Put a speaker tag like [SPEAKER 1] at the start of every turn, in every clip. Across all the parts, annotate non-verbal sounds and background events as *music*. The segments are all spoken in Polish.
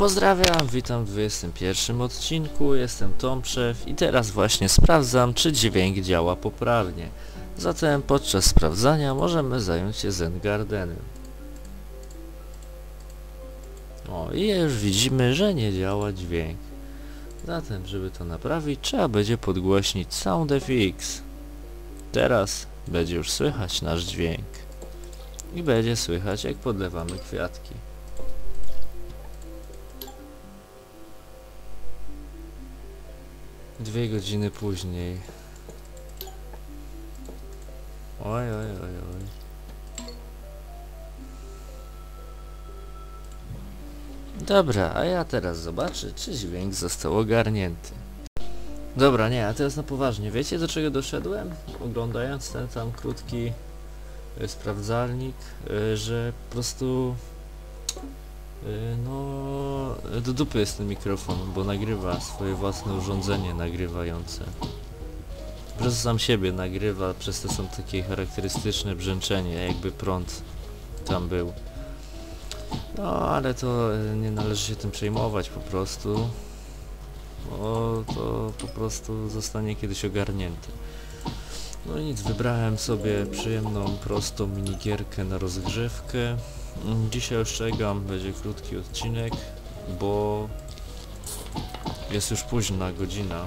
[SPEAKER 1] Pozdrawiam, witam w 21 odcinku, jestem Tomprzew i teraz właśnie sprawdzam, czy dźwięk działa poprawnie. Zatem podczas sprawdzania możemy zająć się Zengardenem. O, i już widzimy, że nie działa dźwięk. Zatem, żeby to naprawić, trzeba będzie podgłośnić SoundFX. Teraz będzie już słychać nasz dźwięk. I będzie słychać, jak podlewamy kwiatki. Dwie godziny później. Oj, oj, oj, oj. Dobra, a ja teraz zobaczę, czy dźwięk został ogarnięty. Dobra, nie, a teraz na poważnie. Wiecie do czego doszedłem? Oglądając ten tam krótki y, sprawdzalnik, y, że po prostu no do dupy jest ten mikrofon, bo nagrywa swoje własne urządzenie nagrywające. Po prostu sam siebie nagrywa, przez to są takie charakterystyczne brzęczenie, jakby prąd tam był. No, ale to y, nie należy się tym przejmować po prostu. Bo to po prostu zostanie kiedyś ogarnięte. No i nic, wybrałem sobie przyjemną, prostą minigierkę na rozgrzewkę. Dzisiaj ostrzegam, będzie krótki odcinek, bo jest już późna godzina.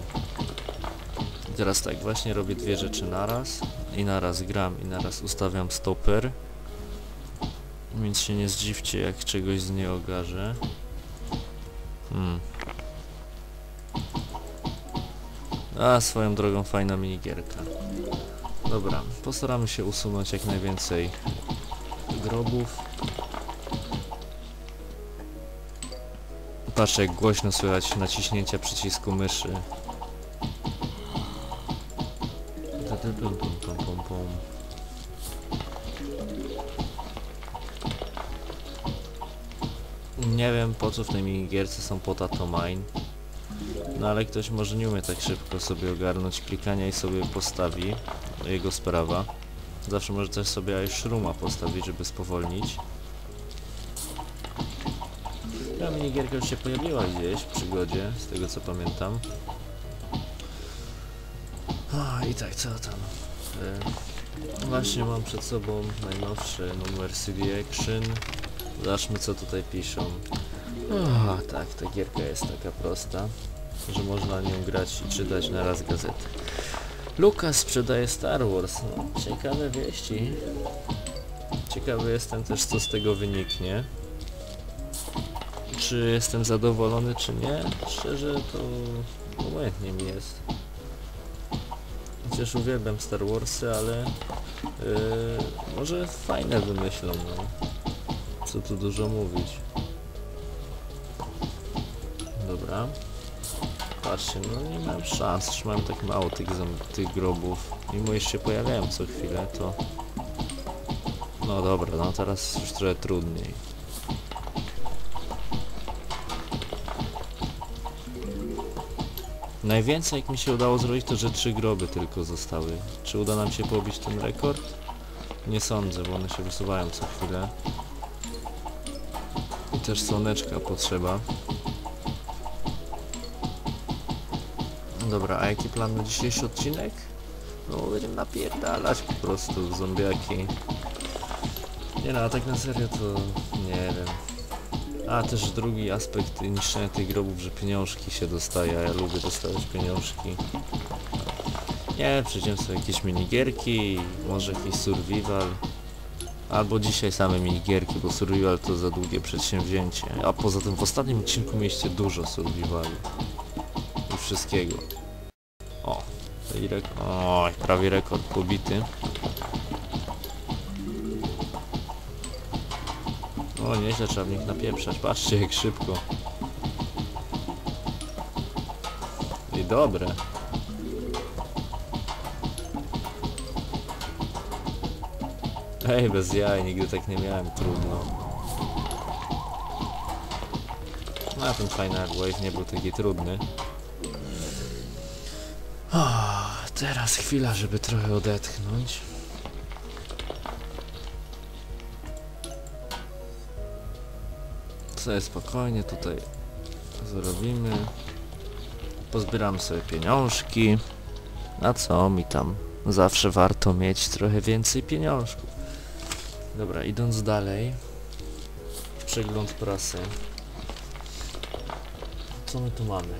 [SPEAKER 1] Teraz tak, właśnie robię dwie rzeczy naraz. I naraz gram, i naraz ustawiam stoper. Więc się nie zdziwcie, jak czegoś z nie ogarzę. Hmm. A, swoją drogą fajna minigierka. Dobra, postaramy się usunąć jak najwięcej grobów. Patrzę jak głośno słychać naciśnięcia przycisku myszy. Nie wiem po co w tej minigierce są potato mine. No ale ktoś może nie umie tak szybko sobie ogarnąć klikania i sobie postawi. Jego sprawa. Zawsze może też sobie Shruma postawić, żeby spowolnić. Ta minigierka już się pojawiła gdzieś w przygodzie, z tego co pamiętam. O, i tak, co tam? E, właśnie mam przed sobą najnowszy numer CD Action. Zobaczmy co tutaj piszą. O, tak, ta gierka jest taka prosta, że można nią grać i czytać na raz gazety. Lucas sprzedaje Star Wars. No, ciekawe wieści. Ciekawy jestem też co z tego wyniknie. Czy jestem zadowolony czy nie? Szczerze to obojętnie mi jest. Chociaż uwielbiam Star Warsy, ale yy, może fajne wymyślą, no. Co tu dużo mówić. Dobra. Patrzcie, no nie mam szans, że mam tak mało tych, tych grobów. Mimo iż się pojawiają co chwilę, to... No dobra, no teraz już trochę trudniej. Najwięcej jak mi się udało zrobić to, że trzy groby tylko zostały. Czy uda nam się pobić ten rekord? Nie sądzę, bo one się wysuwają co chwilę. I też słoneczka potrzeba. Dobra, a jaki plan na dzisiejszy odcinek? No będziemy napierdalać po prostu zombiaki. Nie no, a tak na serio to nie wiem. A też drugi aspekt niszczenia tych grobów, że pieniążki się dostaje, a ja lubię dostawać pieniążki. Nie, przejdziemy sobie jakieś minigierki, może jakiś survival. Albo dzisiaj same minigierki, bo survival to za długie przedsięwzięcie. A poza tym w ostatnim odcinku mieliście dużo survivalu. I wszystkiego. O, i Oj, prawie rekord pobity. O, nieźle trzeba w nich napieprzać. Patrzcie jak szybko. I dobre. Ej, bez jaj, nigdy tak nie miałem, trudno. No, ten Final Wave nie był taki trudny. O, teraz chwila, żeby trochę odetchnąć. Sobie spokojnie tutaj Zrobimy. Pozbieram sobie pieniążki. A co mi tam? Zawsze warto mieć trochę więcej pieniążków. Dobra, idąc dalej. Przegląd prasy. Co my tu mamy?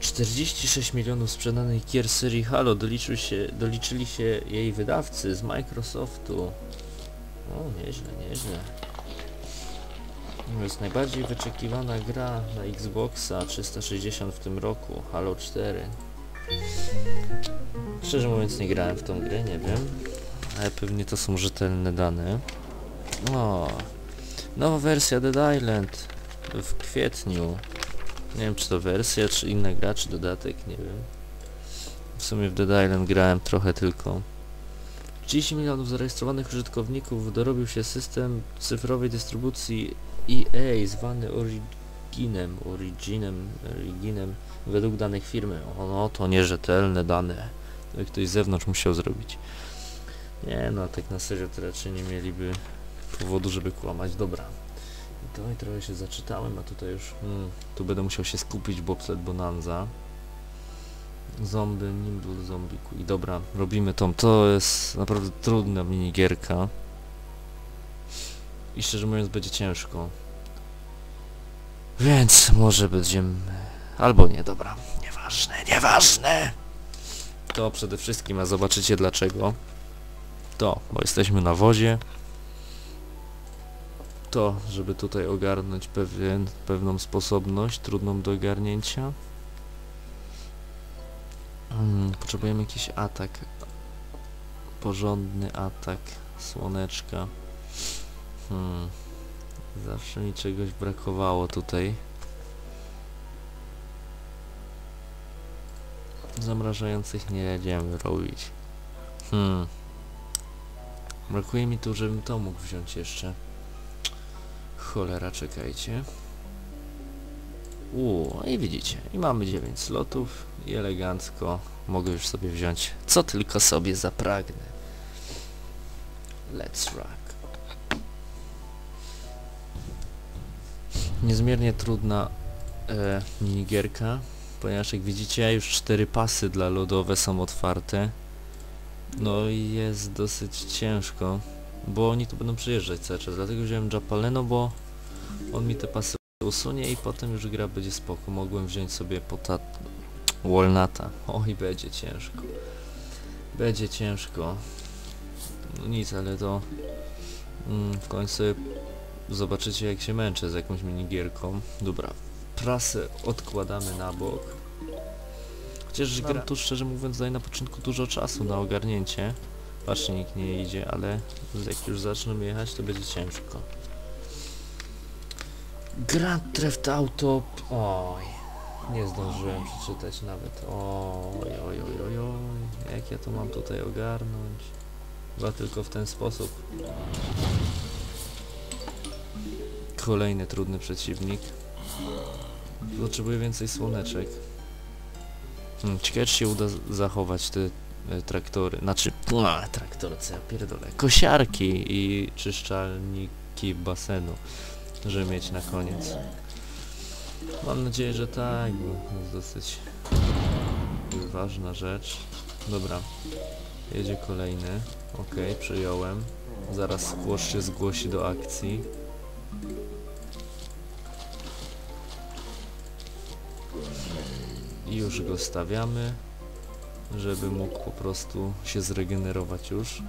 [SPEAKER 1] 46 milionów sprzedanych gier serii Halo doliczył się, doliczyli się jej wydawcy z Microsoftu. O, nieźle, nieźle. Jest najbardziej wyczekiwana gra na Xboxa 360 w tym roku, Halo 4. Szczerze mówiąc nie grałem w tą grę, nie wiem. Ale pewnie to są rzetelne dane. O, nowa wersja Dead Island w kwietniu. Nie wiem czy to wersja, czy inna gra, czy dodatek, nie wiem. W sumie w Dead Island grałem trochę tylko. 30 milionów zarejestrowanych użytkowników dorobił się system cyfrowej dystrybucji EA zwany Originem, Originem, Originem według danych firmy. O no to nierzetelne dane. To ktoś z zewnątrz musiał zrobić. Nie no, tak na serio to raczej nie mieliby powodu, żeby kłamać. Dobra. I to i trochę się zaczytałem, a tutaj już... Hmm, tu będę musiał się skupić, Bobsled Bonanza. Zombie, Nimble, Zombiku. I dobra, robimy tą. To jest naprawdę trudna minigierka. I szczerze mówiąc będzie ciężko. Więc może będziemy... Albo nie, dobra. Nieważne, nieważne! To przede wszystkim, a zobaczycie dlaczego. To, bo jesteśmy na wozie. To, żeby tutaj ogarnąć pewien, pewną sposobność, trudną do ogarnięcia. Hmm, potrzebujemy jakiś atak. Porządny atak słoneczka. Hmm. Zawsze mi czegoś brakowało tutaj. Zamrażających nie będziemy robić. Hmm. Brakuje mi tu, żebym to mógł wziąć jeszcze. Cholera, czekajcie. Uuu, i widzicie, i mamy 9 slotów i elegancko mogę już sobie wziąć co tylko sobie zapragnę. Let's rock. Niezmiernie trudna e, minigierka, ponieważ jak widzicie już cztery pasy dla lodowe są otwarte. No i jest dosyć ciężko, bo oni tu będą przyjeżdżać cały czas, dlatego wziąłem Japaleno, bo on mi te pasy usunie i potem już gra będzie spoko. Mogłem wziąć sobie potat... Walnuta. Oj, będzie ciężko. Będzie ciężko. No nic, ale to mm, w końcu zobaczycie jak się męczę z jakąś minigierką. Dobra, prasę odkładamy na bok. Chociaż gra tu szczerze mówiąc daje na początku dużo czasu na ogarnięcie. Patrzcie, nikt nie idzie, ale jak już zaczną jechać to będzie ciężko. Grand Theft Auto... Oj, nie zdążyłem przeczytać nawet. Oj, oj, oj, oj, oj. Jak ja to mam tutaj ogarnąć? Chyba tylko w ten sposób. Kolejny trudny przeciwnik. Potrzebuję więcej słoneczek. Hmm, ciekawe czy się uda zachować te e, traktory. Znaczy, a, traktory, co ja pierdolę. Kosiarki i czyszczalniki basenu żeby mieć na koniec. Mam nadzieję, że tak, bo jest dosyć ważna rzecz. Dobra, jedzie kolejny. Ok, przyjąłem. Zaraz Squash się zgłosi do akcji. I już go stawiamy, żeby mógł po prostu się zregenerować już.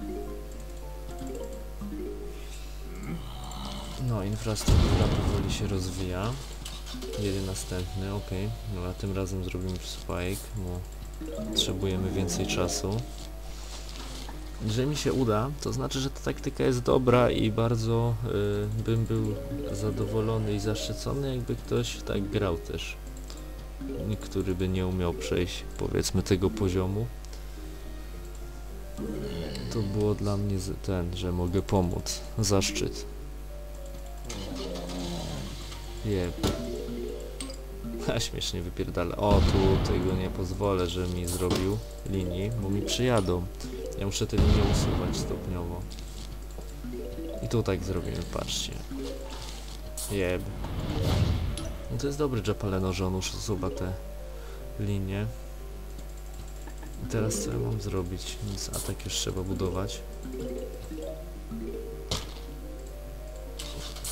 [SPEAKER 1] No, infrastruktura powoli się rozwija. Jedzie następny, ok. No a tym razem zrobimy spike, bo potrzebujemy więcej czasu. Jeżeli mi się uda, to znaczy, że ta taktyka jest dobra i bardzo y, bym był zadowolony i zaszczycony, jakby ktoś tak grał też. Który by nie umiał przejść, powiedzmy, tego poziomu. To było dla mnie ten, że mogę pomóc. Zaszczyt. Jeb. Ha, śmiesznie wypierdala. O, tu tego nie pozwolę, że mi zrobił linii, bo mi przyjadą. Ja muszę te linie usuwać stopniowo. I tu tak zrobimy, patrzcie. Jeb. No to jest dobry Japaleno, że on już usuwa te linie. I teraz co ja mam zrobić? Nic, a tak już trzeba budować.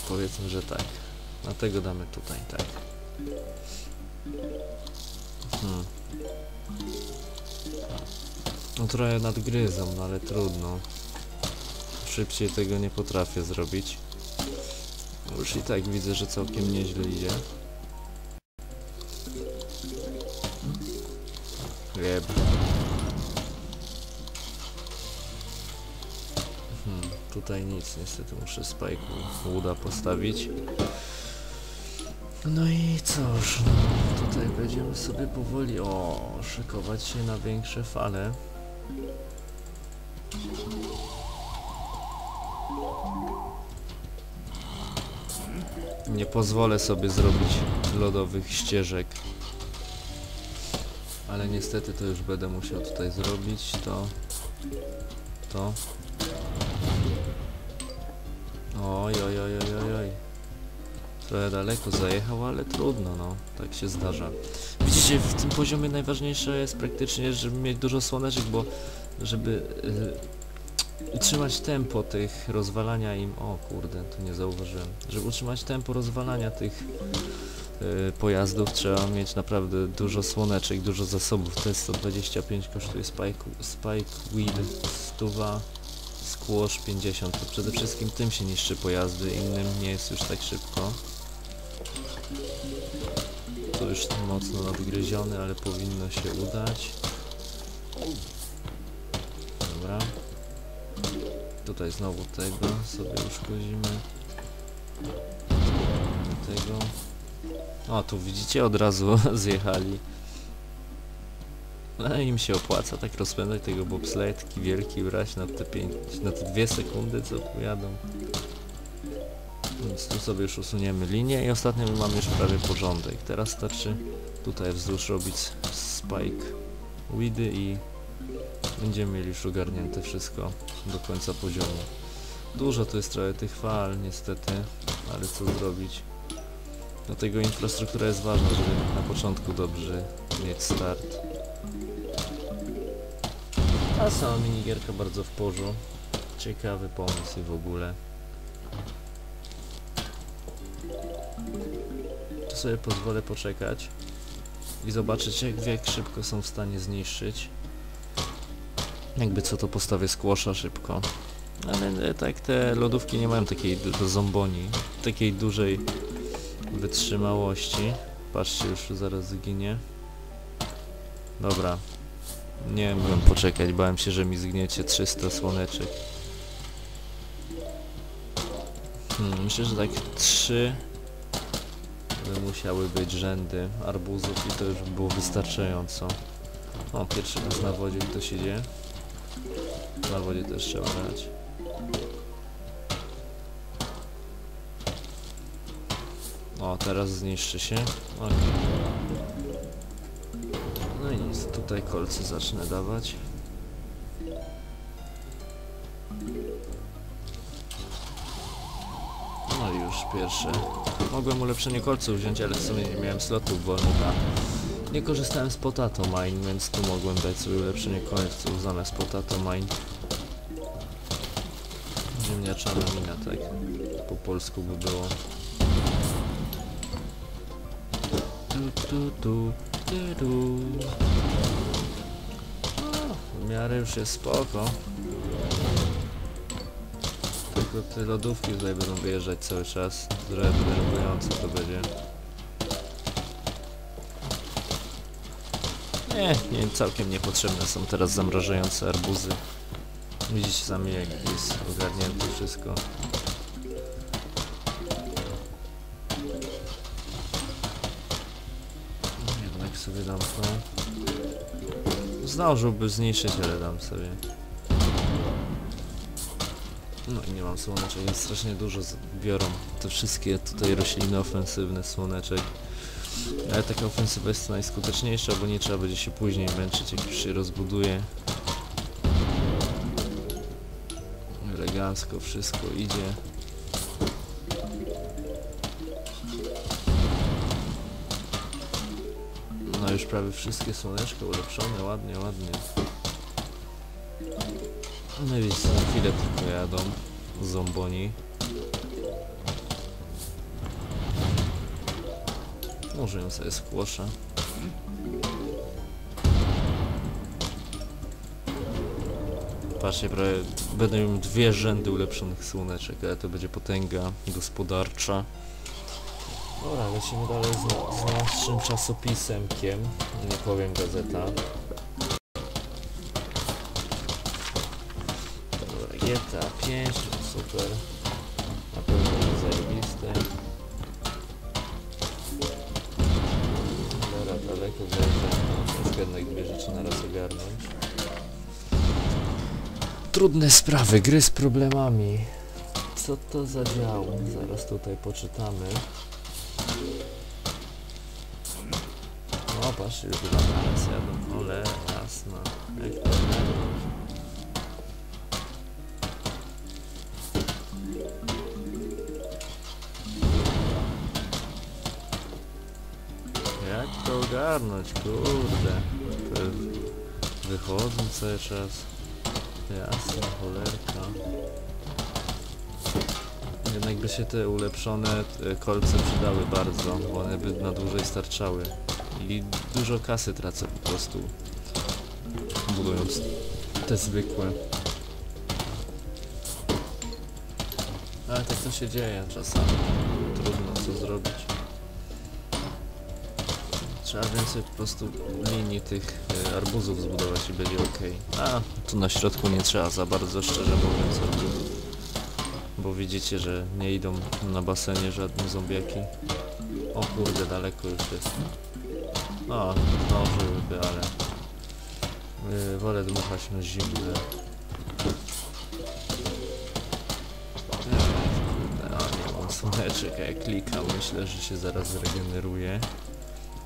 [SPEAKER 1] Powiedzmy, że tak. Dlatego damy tutaj, tak. Hmm. No trochę nadgryzą, no ale trudno. Szybciej tego nie potrafię zrobić. Już i tak widzę, że całkiem nieźle idzie. Nic, niestety muszę spajku łuda postawić. No i cóż, no, tutaj będziemy sobie powoli, o, szykować się na większe fale. Nie pozwolę sobie zrobić lodowych ścieżek. Ale niestety to już będę musiał tutaj zrobić to. To. Oj, oj, oj, oj, oj. Trochę daleko zajechał, ale trudno, no. Tak się zdarza. Widzicie, w tym poziomie najważniejsze jest praktycznie, żeby mieć dużo słoneczek, bo żeby y, utrzymać tempo tych rozwalania im... O kurde, tu nie zauważyłem. Żeby utrzymać tempo rozwalania tych y, pojazdów trzeba mieć naprawdę dużo słoneczek, dużo zasobów. Jest 125 kosztuje Spike, spike Weed 100 Squash 50. To przede wszystkim tym się niszczy pojazdy, innym nie jest już tak szybko. To już mocno nadgryziony, ale powinno się udać. Dobra. Tutaj znowu tego sobie uszkodzimy. Tego. O, tu widzicie, od razu *laughs* zjechali. No im się opłaca tak rozpędzać tego bobsleja, taki wielki brać na te 5, na te 2 sekundy co pojadą. Więc tu sobie już usuniemy linię i ostatnio my mamy już prawie porządek. Teraz starczy tutaj wzdłuż robić spike weedy i będziemy mieli już ogarnięte wszystko do końca poziomu. Dużo to jest trochę tych fal niestety, ale co zrobić. Dlatego infrastruktura jest ważna, żeby na początku dobrze mieć start. A sama minigierka bardzo w porządku. Ciekawy pomysł w ogóle. To sobie pozwolę poczekać i zobaczyć jak, jak szybko są w stanie zniszczyć. Jakby co to postawię skłosza szybko. Ale e, tak te lodówki nie mają takiej do zomboni, takiej dużej wytrzymałości. Patrzcie, już zaraz zginie. Dobra. Nie mogłem poczekać, bałem się, że mi zgniecie 300 słoneczek. Hmm, myślę, że tak 3 by musiały być rzędy arbuzów i to już by było wystarczająco. O, pierwszy raz na wodzie ktoś idzie. Na wodzie też trzeba brać. O, teraz zniszczy się. Okej. Tutaj kolce zacznę dawać. No już pierwsze. Mogłem ulepszenie kolców wziąć, ale w sumie nie miałem slotów wolnych, nie korzystałem z potato mine, więc tu mogłem dać sobie ulepszenie kolców zamiast potato mine. Ziemniaczana mina, tak po polsku by było. Tu, tu, tu, tu, tu. No, miarę już jest spoko. Tylko te lodówki tutaj będą wyjeżdżać cały czas. Trochę denerwujące to będzie. Nie, nie, całkiem niepotrzebne są teraz zamrażające arbuzy. Widzicie sami jak jest ogarnięte wszystko. Jednak sobie dam to. Zdążyłby zniszczyć, ale dam sobie. No i nie mam słoneczek, jest strasznie dużo biorą te wszystkie tutaj rośliny ofensywne słoneczek. Ale taka ofensywa jest najskuteczniejsza, bo nie trzeba będzie się później męczyć, jak już się rozbuduje. Elegancko wszystko idzie. Już prawie wszystkie słoneczka ulepszone, ładnie, ładnie. No i widzicie, za chwilę tylko jadą zomboni. Może ją sobie skłoszę. Patrzcie, prawie miał dwie rzędy ulepszonych słoneczek, ale to będzie potęga gospodarcza. Dobra, lecimy dalej z, z naszym czasopisemkiem, nie powiem gazeta. Dobra, GTA 5, super. Na pewno jest zajebiste. Dobra, daleko zajrzałem, muszę jednak dwie rzeczy na raz ogarnąć. Trudne sprawy, gry z problemami. Co to za dział? Zaraz tutaj poczytamy. Patrz, już chyba naraz jadą. Ole, jasno. Jak to. Jak to ogarnąć, kurde. To wychodzą cały czas. Jasna cholerka. Jednak by się te ulepszone e, kolce przydały bardzo, bo one by na dłużej starczały. I dużo kasy tracę po prostu budując te zwykłe. Ale tak to się dzieje czasami. Trudno co zrobić. Trzeba więcej po prostu linii tych e, arbuzów zbudować i będzie ok. A, tu na środku nie trzeba za bardzo, szczerze mówiąc, arbuzów. Bo widzicie, że nie idą na basenie żadne zombiaki. O kurde, daleko już jest. No, zdążyłyby, ale... Yy, wolę dmuchać na zimne. Mam słoneczek, a jak klikam, myślę, że się zaraz zregeneruje.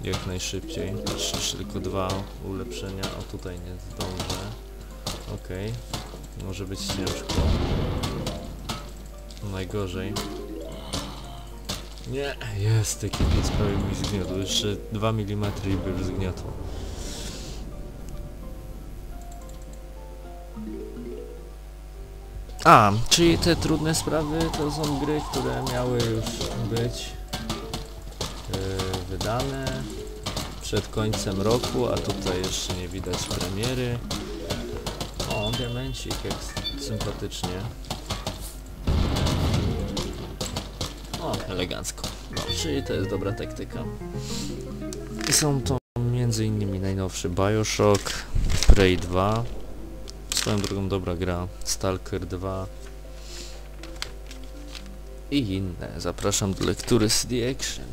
[SPEAKER 1] Jak najszybciej. Patrzę, jeszcze tylko dwa ulepszenia, a tutaj nie zdążę. Okej. Może być ciężko. Najgorzej. Nie, jest taki piec prawie mi zgniotł. Jeszcze 2 mm i by już zgniotł. A, czyli te trudne sprawy to są gry, które miały już być yy, wydane przed końcem roku, a tutaj jeszcze nie widać premiery. O, diamencik, jak sympatycznie. O, elegancko. No, czyli to jest dobra taktyka. I są to innymi najnowszy Bioshock, Prey 2, swoją drugą dobra gra, Stalker 2 i inne. Zapraszam do lektury CD Action.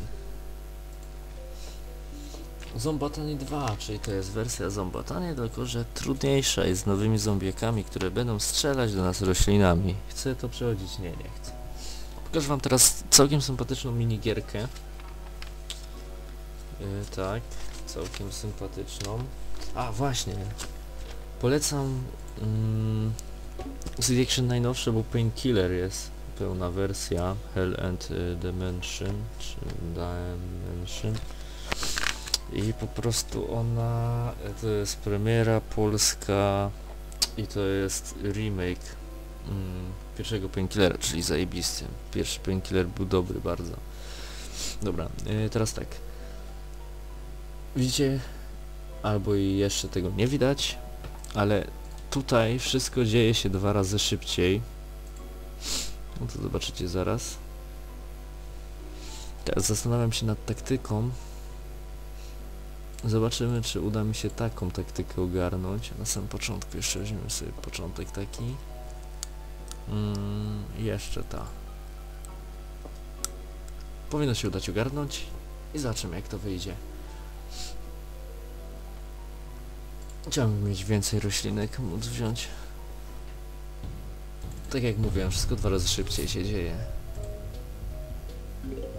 [SPEAKER 1] Zombatanie 2, czyli to jest wersja Zombatanie, tylko że trudniejsza jest z nowymi zombiekami, które będą strzelać do nas roślinami. Chcę to przechodzić? Nie, nie chcę. Pokażę wam teraz całkiem sympatyczną minigierkę. Yy, tak, całkiem sympatyczną. A, właśnie. Polecam mm, CD Action najnowsze, bo Painkiller jest pełna wersja Hell and y, Dimension, czy Dimension. I po prostu ona, e, to jest premiera polska i to jest remake mm, pierwszego Painkillera, czyli zajebisty. Pierwszy Painkiller był dobry bardzo. Dobra, e, teraz tak. Widzicie, albo i jeszcze tego nie widać, ale tutaj wszystko dzieje się dwa razy szybciej. No to zobaczycie zaraz. Teraz zastanawiam się nad taktyką. Zobaczymy, czy uda mi się taką taktykę ogarnąć. Na samym początku jeszcze weźmiemy sobie początek taki. Mm, jeszcze ta. Powinno się udać ogarnąć i zobaczymy jak to wyjdzie. Chciałbym mieć więcej roślinek, móc wziąć. Tak jak mówiłem, wszystko dwa razy szybciej się dzieje.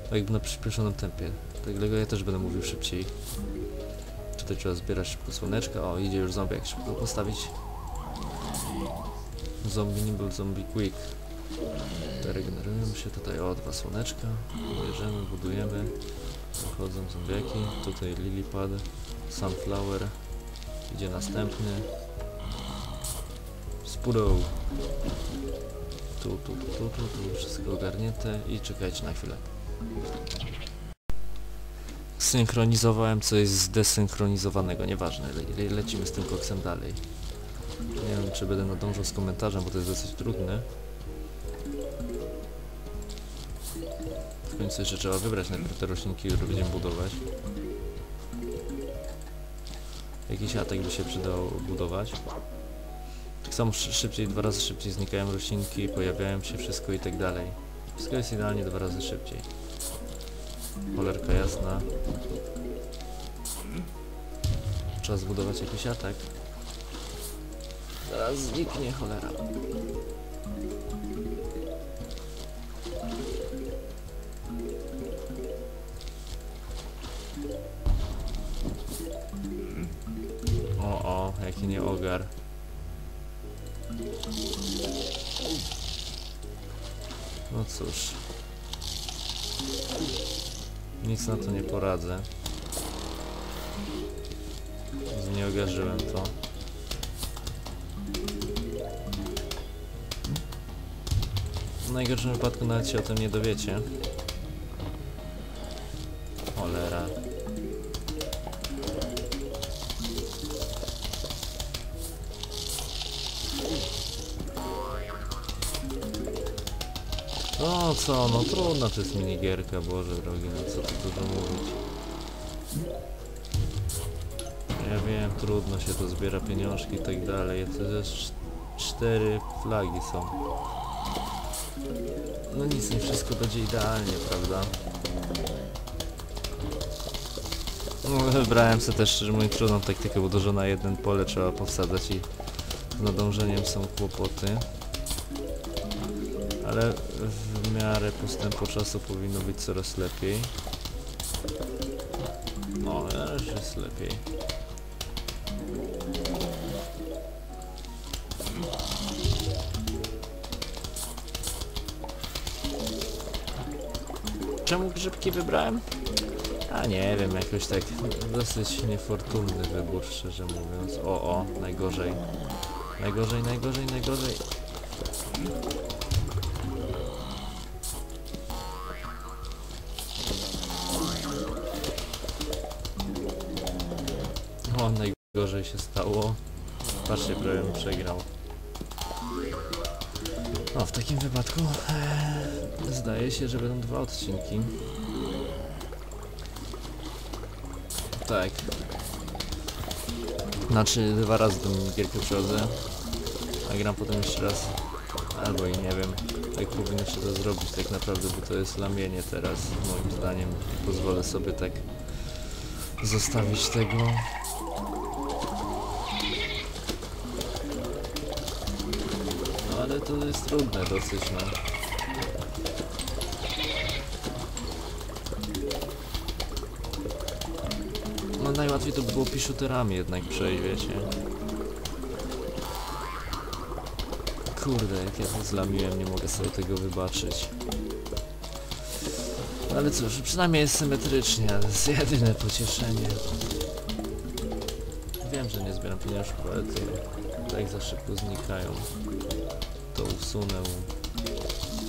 [SPEAKER 1] Tak jakby na przyspieszonym tempie. Dlatego ja też będę mówił szybciej. Tutaj trzeba zbierać szybko słoneczka. O, idzie już jak szybko postawić. Zombie nimble, zombie quick. Regenerujemy się tutaj, o, dwa słoneczka. Bierzemy, budujemy. Wychodzą zombiaki. Tutaj lily pad. Sunflower. Idzie następny. Spudoł. Tu, tu, tu, tu, tu, tu, wszystko ogarnięte i czekajcie na chwilę. Synchronizowałem coś zdesynchronizowanego, nieważne, le lecimy z tym koksem dalej. Nie wiem czy będę nadążał z komentarzem, bo to jest dosyć trudne. W końcu jeszcze trzeba wybrać najpierw te roślinki, które będziemy budować. Jakiś atak by się przydał budować. Tak samo szy- szybciej, dwa razy szybciej znikają roślinki, pojawiają się wszystko i tak dalej. Wszystko jest idealnie dwa razy szybciej. Cholerka jasna. Trzeba zbudować jakiś atak. Zaraz zniknie cholera. O, o, jaki nie ogar. No cóż. Nic na to nie poradzę. Znieogarzyłem to. W najgorszym wypadku nawet się o tym nie dowiecie. Cholera. No co, no trudna to jest minigierka, Boże drogi, no co tu dużo mówić. Ja wiem, trudno się to zbiera pieniążki i tak dalej, to też cztery flagi są. No nic, nie wszystko będzie idealnie, prawda? No, wybrałem sobie też szczerze mówiąc trudną taktykę, bo dużo na jeden pole trzeba powsadzać i z nadążeniem są kłopoty. Ale w miarę postępu czasu powinno być coraz lepiej. No, już jest lepiej. Czemu grzybki wybrałem? A nie wiem, jakoś tak dosyć niefortunny wybór, szczerze mówiąc. O, o, najgorzej. Najgorzej, najgorzej, najgorzej. O, najgorzej się stało. Patrzcie, prawie przegrał. Takim wypadku e, zdaje się, że będą dwa odcinki. Tak. Znaczy, dwa razy tę gierkę przechodzę, a gram potem jeszcze raz. Albo i nie wiem, jak powinno się to zrobić tak naprawdę, bo to jest lamienie teraz, moim zdaniem. Nie pozwolę sobie tak zostawić tego. Ale to jest trudne dosyć, no. No najłatwiej to by było piszuterami jednak przejść, wiecie. Kurde, jak ja to zlamiłem, nie mogę sobie tego wybaczyć. No Ale cóż, przynajmniej jest symetrycznie, to jest jedyne pocieszenie. Wiem, że nie zbieram pieniążków, ale to tak za szybko znikają. To usunę.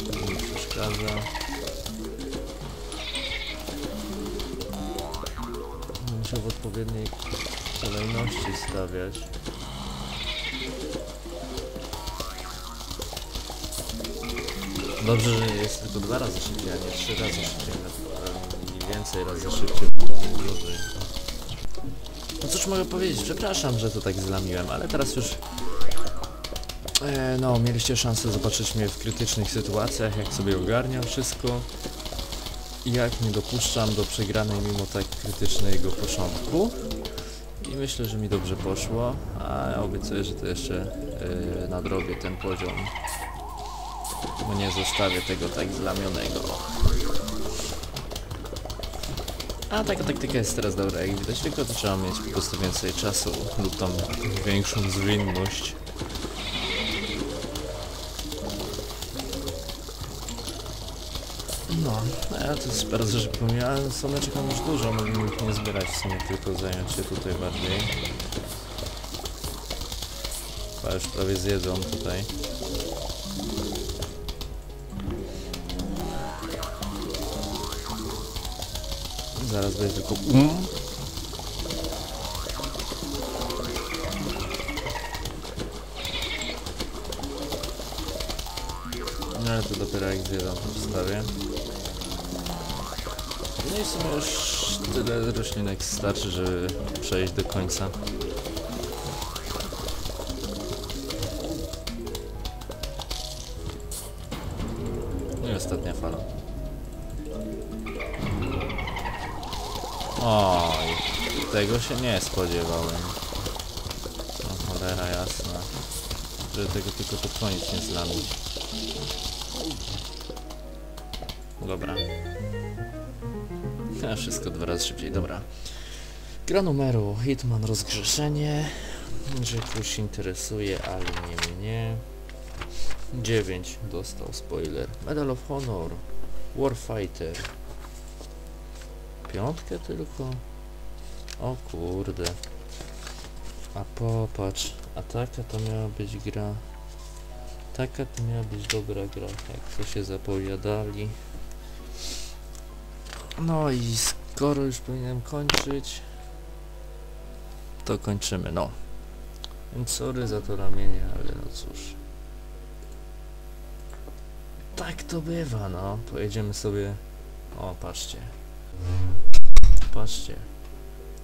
[SPEAKER 1] To przeszkadza. Muszę w odpowiedniej kolejności stawiać. Dobrze, że jest tylko dwa razy szybciej, a nie trzy razy szybciej. I więcej razy szybciej, gorzej. No cóż mogę powiedzieć, przepraszam, że to tak zlamiłem, ale teraz już... E, no, mieliście szansę zobaczyć mnie w krytycznych sytuacjach, jak sobie ogarniam wszystko. I jak nie dopuszczam do przegranej mimo tak krytycznego początku. I myślę, że mi dobrze poszło, a obiecuję, że to jeszcze e, nadrobię ten poziom. Bo nie zostawię tego tak zlamionego. A taka taktyka jest teraz dobra, jak widać, tylko trzeba mieć po prostu więcej czasu lub tam większą zwinność. No, a ja to jest bardzo szybko mijałem, słoneczek mam już dużo, mógłbym ich nie zbierać w sumie, tylko zająć się tutaj bardziej. Chyba już prawie zjedzą tutaj. Zaraz będzie tylko um. No ale to dopiero jak zjedzą to wstawię. No i w sumie już tyle roślinek starczy, żeby przejść do końca. No i ostatnia fala. Oj, tego się nie spodziewałem. No cholera jasna. Że tego tylko pod koniec nie zlamić. Dobra. A wszystko dwa razy szybciej, dobra. Gra numeru Hitman Rozgrzeszenie. Kogoś interesuje, ale nie mnie. 9 dostał spoiler. Medal of Honor. Warfighter. Piątkę tylko? O kurde. A popatrz. A taka to miała być gra. Taka to miała być dobra gra, jak to się zapowiadali. No i skoro już powinienem kończyć, to kończymy, no. Więc sorry za to ramienie, ale no cóż. Tak to bywa, no. Pojedziemy sobie... O, patrzcie. Patrzcie.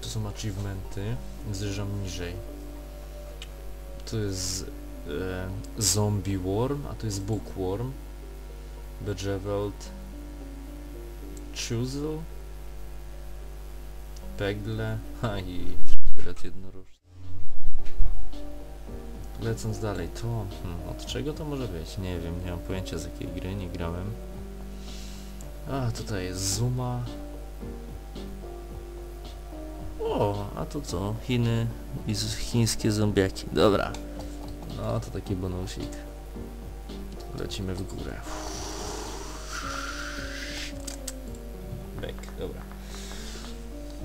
[SPEAKER 1] To są achievementy. Zjeżdżam niżej. To jest e, Zombie Worm, a to jest Bookworm. Bejeveled Chisel. Pegle. *laughs* Ha i szkielet jednorożny. Lecąc dalej, to... Hmm, od czego to może być? Nie wiem, nie mam pojęcia z jakiej gry, nie grałem. A, tutaj jest Zuma. O, a to co? Chiny i chińskie zombiaki. Dobra. No, to taki bonusik. Lecimy w górę. Dobra.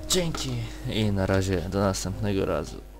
[SPEAKER 1] Dzięki i na razie do następnego razu.